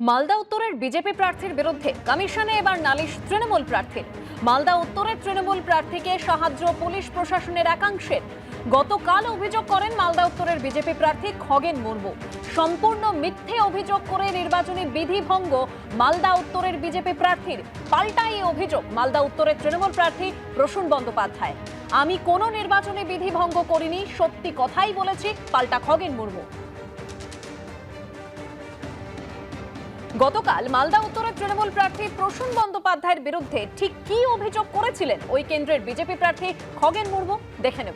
মালদা উত্তরের বিজেপি প্রার্থীর বিরুদ্ধে কমিশনে এবার নালিশ তৃণমূল প্রার্থীর। মালদা উত্তরের তৃণমূল প্রার্থীকে সাহায্য পুলিশ প্রশাসনের একাংশের। গতকাল অভিযোগ করেন মালদা উত্তরের বিজেপি প্রার্থী খগেন মুর্মু। সম্পূর্ণ মিথ্যে অভিযোগ করে নির্বাচনী বিধি ভঙ্গ মালদা উত্তরের বিজেপি প্রার্থীর। পাল্টা এই অভিযোগ মালদা উত্তরের তৃণমূল প্রার্থী প্রসূন বন্দ্যোপাধ্যায়। আমি কোনো নির্বাচনী বিধি ভঙ্গ করিনি, সত্যি কথাই বলেছি, পাল্টা খগেন মুর্মু। গতকাল মালদা উত্তরের তৃণমূল প্রার্থী প্রসূন বন্দ্যোপাধ্যায়ের বিরুদ্ধে ঠিক কী অভিযোগ করেছিলেন ওই কেন্দ্রের বিজেপি প্রার্থী খগেন মুর্মু? দেখে নেব।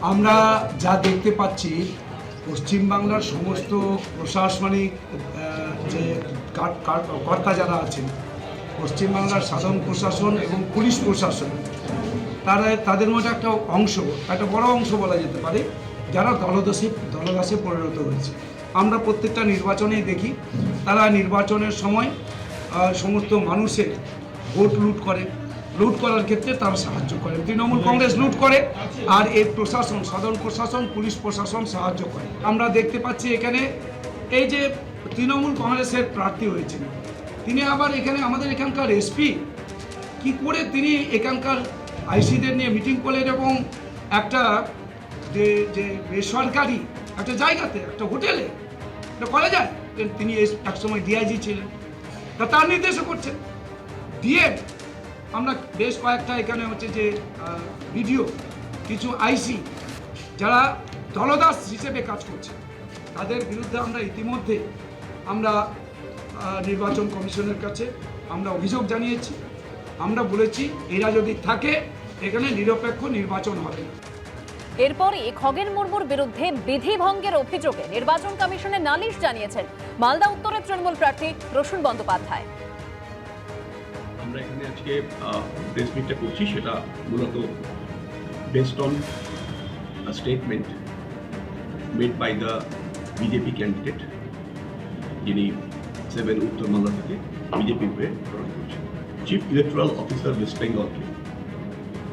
আমরা যা দেখতে পাচ্ছি, পশ্চিমবাংলার সমস্ত প্রশাসনিক যে কার- কার- কর্তা যারা আছেন, পশ্চিমবাংলার সাধারণ প্রশাসন এবং পুলিশ প্রশাসন, তারা তাদের মধ্যে একটা অংশ, একটা বড় অংশ বলা যেতে পারে, যারা দলদাসে দলদাসে পরিণত হয়েছে। আমরা প্রত্যেকটা নির্বাচনেই দেখি। তারা নির্বাচনের সময় সমস্ত মানুষের ভোট লুট করে। লুট করার ক্ষেত্রে তারা সাহায্য করে। তৃণমূল কংগ্রেস লুট করে আর এর প্রশাসন, সাধারণ প্রশাসন, পুলিশ প্রশাসন সাহায্য করে। আমরা দেখতে পাচ্ছি এখানে এই যে তৃণমূল কংগ্রেসের প্রার্থী হয়েছেন। তিনি আবার এখানে আমাদের এখানকার এসপি। কি করে তিনি এখানকার আইসিদের নিয়ে মিটিং করলেন এবং একটা যে যে বেসরকারি, একটা জায়গাতে, একটা হোটেলে এটা করা যায়? তিনি এক সময় ডিআইজি ছিলেন। তা তার নির্দেশও করছেন। দিয়ে আমরা বেশ কয়েকটা এখানে হচ্ছে যে ভিডিও, কিছু আইসি যারা দলদাস হিসেবে কাজ করছে তাদের বিরুদ্ধে আমরা ইতিমধ্যে আমরা নির্বাচন কমিশনের কাছে আমরা অভিযোগ জানিয়েছি। আমরা বলেছি, এরা যদি থাকে, এখানে নিরপেক্ষ নির্বাচন হবে না। এরপরই খগেন মুর্মুর বিরুদ্ধে বিধি ভঙ্গের অভিযোগে নির্বাচন কমিশনে নালিশ জানিয়েছেন মালদা উত্তরের তৃণমূল প্রার্থী রসুন বন্দ্যোপাধ্যায়। আমরা এখানে আজকে প্রেস মিটটা করছি, সেটা মূলত based on statement made by the BJP candidate যিনি সেভেন উত্তর মালদা থেকে বিজেপির হয়ে লড়াই করছেন। চিফ ইলেকট্রাল অফিসার ওয়েস্ট বেঙ্গলকে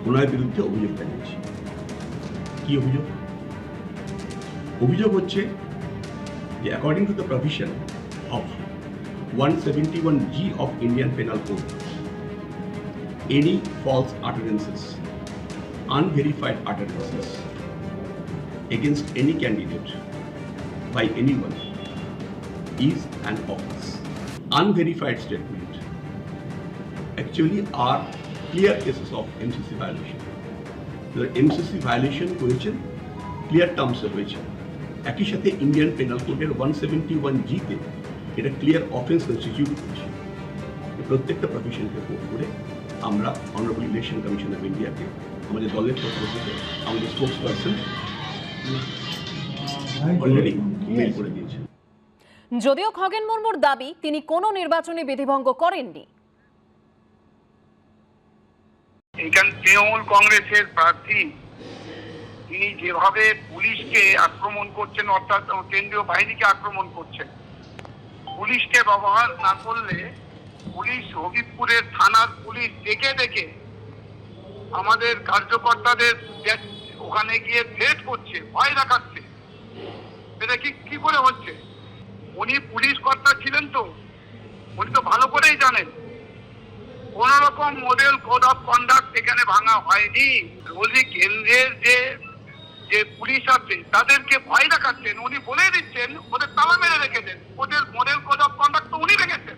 ওনার বিরুদ্ধে অভিযোগ জানিয়েছি। কি অভিযোগ অভিযোগ হচ্ছে যে according to the provision of 171G of Indian Penal Code. Any false utterances, unverified utterances against any candidate by anyone is an offense. Unverified statement actually are clear cases of MCC violation. The violation করেছেন clear টার্মসে হয়েছে একই সাথে Indian penal কোডের one seventy one জিতে এটা clear offence constitute করেছে। প্রত্যেকটা প্রফেশনকে কোড করে আমরা অনারেবল ইলেকশন কমিশন অফ ইন্ডিয়াকে আমাদের দলের পক্ষ থেকে আমাদের স্পোক্স পার্সন অলরেডি মেল করে দিয়েছে। যদিও খগেন মুর্মুর দাবি, তিনি কোনো নির্বাচনী বিধিভঙ্গ করেননি। এখান তৃণমূল কংগ্রেসের প্রার্থী, তিনি যেভাবে পুলিশকে আক্রমণ করছেন, অর্থাৎ কেন্দ্রীয় বাহিনীকে আক্রমণ করছেন, পুলিশকে ব্যবহার না করলে পুলিশ হবিবপুরের থানার পুলিশ দেখে দেখে আমাদের কার্যকর্তাদের ওখানে গিয়ে থ্রেট করছে, ভয় দেখাচ্ছে। এটা কি কি করে হচ্ছে? উনি পুলিশ কর্তা ছিলেন তো? উনি তো ভালো করেই জানেন। কোন রকম মডেল কোড অফ কন্ডাক্ট এখানে ভাঙা হয়নি। উনি কেন্দ্রের যে যে পুলিশ আছে, তাদেরকে ভয় দেখাচ্ছেন। উনি বলে দিচ্ছেন, ওদের তালা মেরে রেখেছেন। ওদের মডেল কোড অফ কন্ডাক্ট তো উনি রেখেছেন